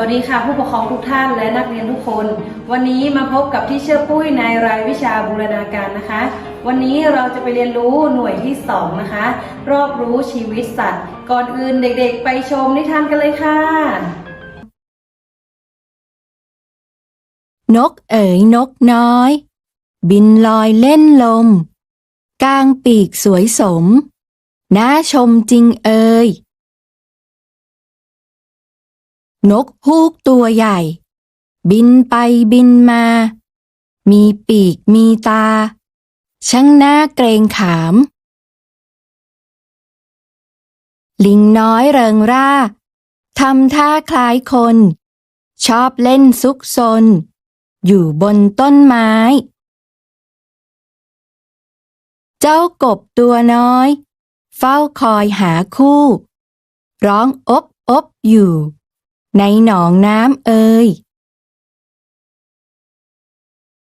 วัสดีค่ะผู้ปกครองทุกท่านและนักเรียนทุกคน วันนี้มาพบกับที่เชื่อปุ้ยในรายวิชาบูรณาการนะคะ วันนี้เราจะไปเรียนรู้หน่วยที่สองนะคะ รอบรู้ชีวิตสัตว์ ก่อนอื่นเด็กๆ ไปชมนิทานกันเลยค่ะ นกเอ๋ยนกน้อย บินลอยเล่นลม กลางปีกสวยสม น่าชมจริงเอ่ย นกฮูกตัวใหญ่ บินไปบินมา มีปีกมีตา ช่างหน่าเกรงขาม ลิงน้อยเริงร่าทำท่าคล้ายคน ชอบเล่นซุกซน อยู่บนต้นไม้ เจ้ากบตัวน้อย เฝ้าคอยหาคู่ ร้องอบอบอยู่ ในหนองน้ำเอ่ย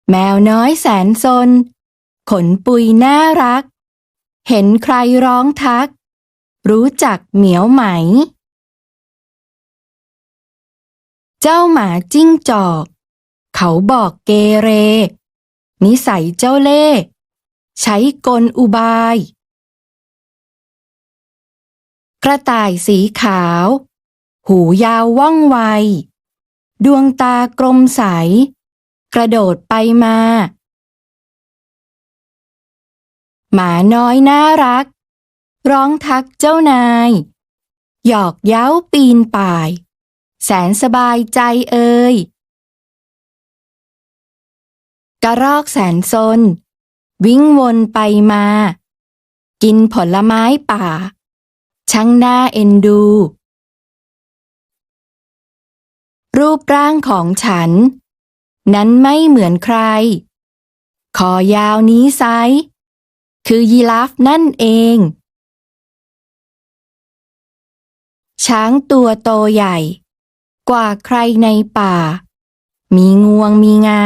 แมวน้อยแสนซน ขนปุยน่ารัก เห็นใครร้องทัก รู้จักเหมียวไหม เจ้าหมาจิ้งจอก เขาบอกเกเร นิสัยเจ้าเล่ ใช้กลอุบาย กระต่ายสีขาว หูยาวว่องไว ดวงตากลมใส กระโดดไปมา หมาน้อยน่ารัก ร้องทักเจ้านาย หยอกเย้าปีนป่าย แสนสบายใจเอ่ยกระรอกแสนซน วิ่งวนไปมา กินผลไม้ป่า ช่างน่าเอ็นดู รูปร่างของฉัน นั้นไม่เหมือนใคร คอยาวนี้ไซส์คือยีราฟนั่นเอง ช้างตัวโตใหญ่ กว่าใครในป่า มีงวงมีงา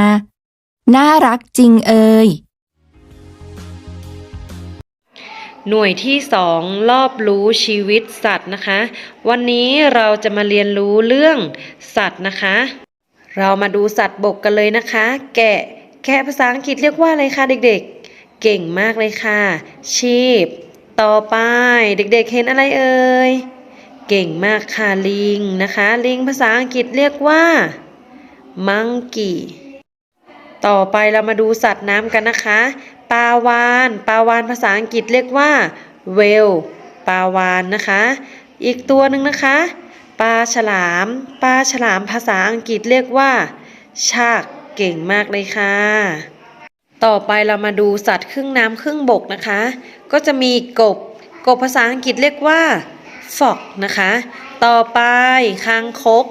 น่ารักจริงเอ่ย หน่วยที่สองรอบรู้ชีวิตสัตว์นะคะ วันนี้เราจะมาเรียนรู้เรื่องสัตว์นะคะ เรามาดูสัตว์บกกันเลยนะคะ แกะแกะภาษาอังกฤษเรียกว่าอะไรคะเด็กๆ เก่งมากเลยค่ะ ชีพ ต่อไปเด็กๆเห็นอะไรเอ่ยเก่งมากค่ะลิงนะคะ ลิงภาษาอังกฤษเรียกว่ามังกี้ต่อไปเรามาดูสัตว์น้ำกันนะคะ ปลาวานปลาวานภาษาอังกฤษเรียกว่าเวลปลาวานนะคะ อีกตัวหนึ่งนะคะปลาฉลามปลาฉลามภาษาอังกฤษเรียกว่าชากเก่งมากเลยค่ะ ต่อไปเรามาดูสัตว์ครึ่งน้ำครึ่งบกนะคะ ก็จะมีกบกบภาษาอังกฤษเรียกว่าฟอกนะคะ ต่อไปคางคก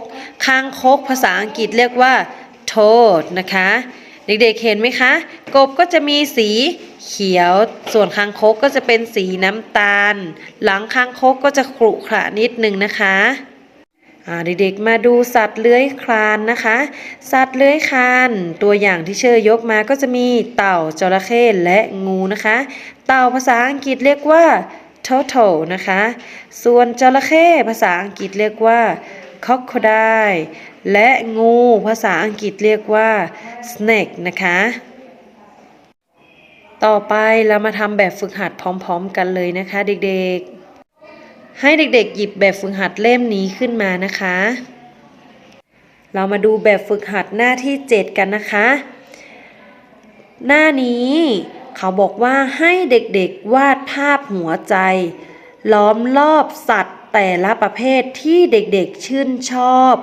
คางคกภาษาอังกฤษเรียกว่าโทดนะคะ เด็กๆเห็นไหมคะ กบก็จะมีสีเขียว ส่วนคางคกก็จะเป็นสีน้ำตาล หลังคางคกก็จะขรุขระนิดนึงนะคะเด็กๆมาดูสัตว์เลื้อยคลานนะคะ สัตว์เลื้อยคลาน ตัวอย่างที่เชอร์ยกมาก็จะมีเต่าจระเข้และงูนะคะ เต่าภาษาอังกฤษเรียกว่า turtle นะคะ ส่วนจระเข้ภาษาอังกฤษเรียกว่า crocodile และงูภาษาอังกฤษเรียกว่า snake นะคะ ต่อไปเรามาทำแบบฝึกหัดพร้อมๆกันเลยนะคะ เด็กๆ ให้เด็กๆ หยิบแบบฝึกหัดเล่มนี้ขึ้นมานะคะ เรามาดูแบบฝึกหัดหน้าที่ 7 กันนะคะ หน้านี้เขาบอกว่าให้เด็กๆวาดภาพหัวใจ ล้อมรอบสัตว์แต่ละประเภทที่เด็กๆชื่นชอบ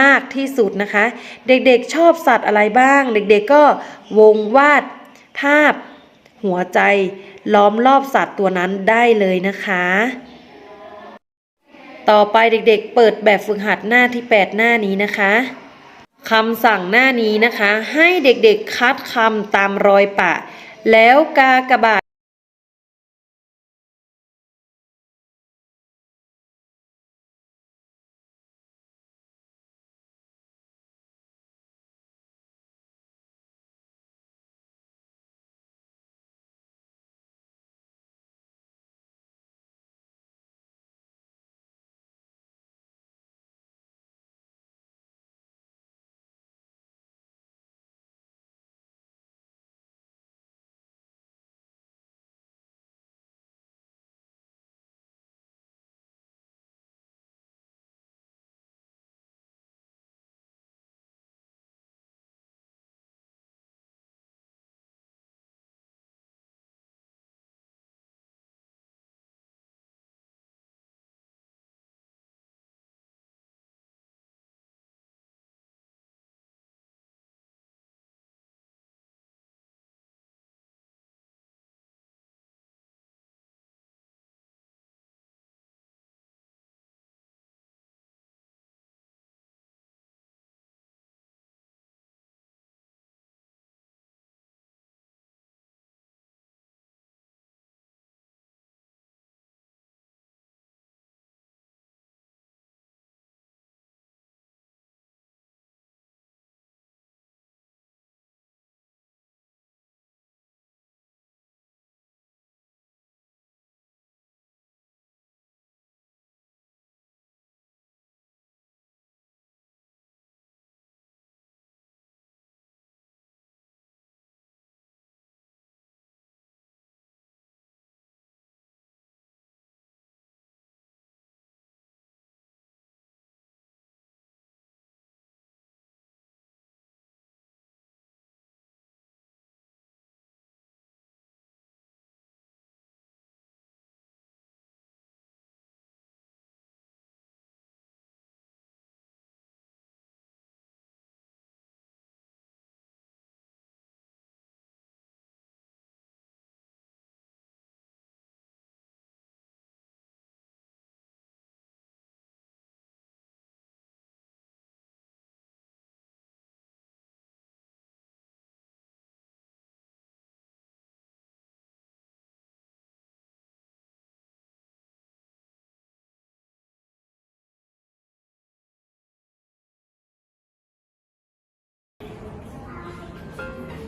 มากที่สุดนะคะ เด็กๆชอบสัตว์อะไรบ้าง เด็กๆก็วงวาดภาพ หัวใจ ล้อมรอบสัตว์ตัวนั้นได้เลยนะคะ ต่อไปเด็กๆ เปิดแบบฝึกหัดหน้าที่ 8 หน้านี้นะคะคำสั่งหน้านี้นะคะ ให้เด็กๆคัดคำตามรอยปะ แล้วกากระบาท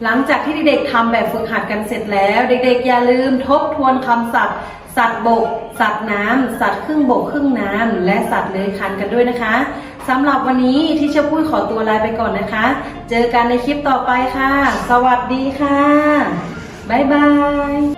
หลังจากที่เด็กๆทำแบบฝึกหัดกันเสร็จแล้ว เด็กๆ อย่าลืมทบทวนคำศัพท์สัตว์บก สัตว์น้ำ สัตว์ครึ่งบกครึ่งน้ำ และสัตว์เลื้อยคลานกันด้วยนะคะสำหรับวันนี้ที่เชอปุ้ยขอตัวลาไปก่อนนะคะ เจอกันในคลิปต่อไปค่ะ สวัสดีค่ะ บ๊ายบาย